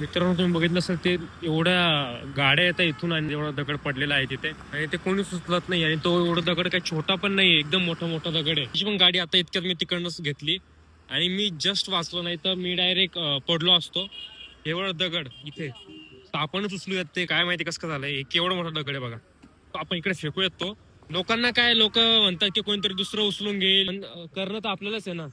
मित्रांनो तुम्ही बघितलं असेल ते एवढ्या गाड्या येतात इथून आणि एवढा दगड पडलेला आहे तिथे. आणि ते कोणी सुचलत नाही आणि तो एवढा दगड काही छोटा पण नाही एकदम मोठा मोठा दगड आहे. तिची पण गाडी आता इतक्यात मी तिकडनंच घेतली. आणि मी जस्ट वाचलो नाही तर मी डायरेक्ट पडलो असतो. एवढा दगड इथे. आपणच उचलूयात ते काय माहिती कसं काय झालंय. हे केवढा मोठा दगड आहे बघा. आपण इकडे फेकूयात तो. लोकांना काय लोक म्हणतात की कोणतरी दुसरं उचलून घेईल. करणं तर आपल्यालाच आहे ना.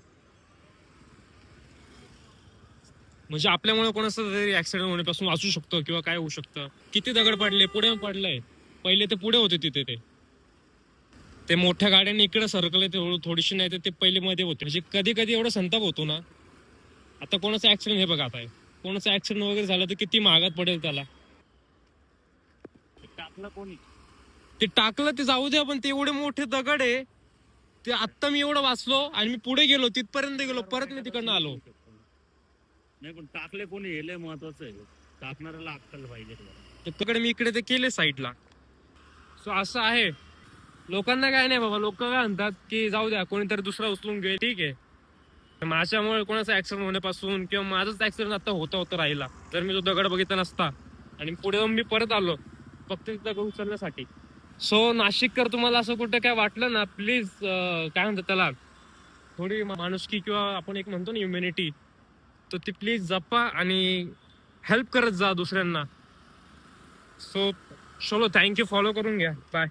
म्हणजे आपल्यामुळे कोणाचं तरी ऍक्सिडेंट होण्यापासून वाचू शकतो किंवा काय होऊ शकतं. किती दगड पडले पुढे पडलंय. पहिले ते पुढे होते तिथे ते. ते मोठ्या गाड्यांनी इकडे सरकले ते थोडं- थोडीशी नाही तर ते पहिले मध्ये होते. म्हणजे कधी कधी एवढा संताप होतो ना. आता कोणाचा ऍक्सिडेंट हे बघा आता. कोणाचा ऍक्सिडेंट वगैरे झाला तर किती महागात पडेल त्याला. टाकलं कोणी? ते टाकलं ते जाऊ द्या पण ते एवढे मोठे दगड आहे. ते आत्ता मी एवढं वाचलो आणि मी पुढे गेलो तिथपर्यंत गेलो परत मी तिकडनं आलो. नाही पण टाकले कोणी हे लय महत्वाचं आहे. टाकणाऱ्याला अक्कल पाहिजे तिकडे मी इकडे ते केले साईडला सो असं आहे. लोकांना काय नाही बाबा लोक काय म्हणतात की जाऊ द्या कोणीतरी दुसरा उचलून घे ठीक आहे. तर माझ्यामुळे कोणाचा ऍक्सिडेंट होण्यापासून किंवा माझाच ऍक्सिडेंट आता होता होता राहिला तर मी तो दगड बघितला नसता. आणि पुढे जाऊन मी परत आलो फक्त दगड उचलण्यासाठी. सो नाशिककर तुम्हाला असं कुठं काय वाटलं ना? प्लीज काय म्हणतात त्याला? थोडी माणुसकी किंवा आपण एक म्हणतो ना इम्युनिटी तर ती प्लीज जपा आणि हेल्प करत जा दुसऱ्यांना. सो चलो थँक्यू फॉलो करून घ्या. बाय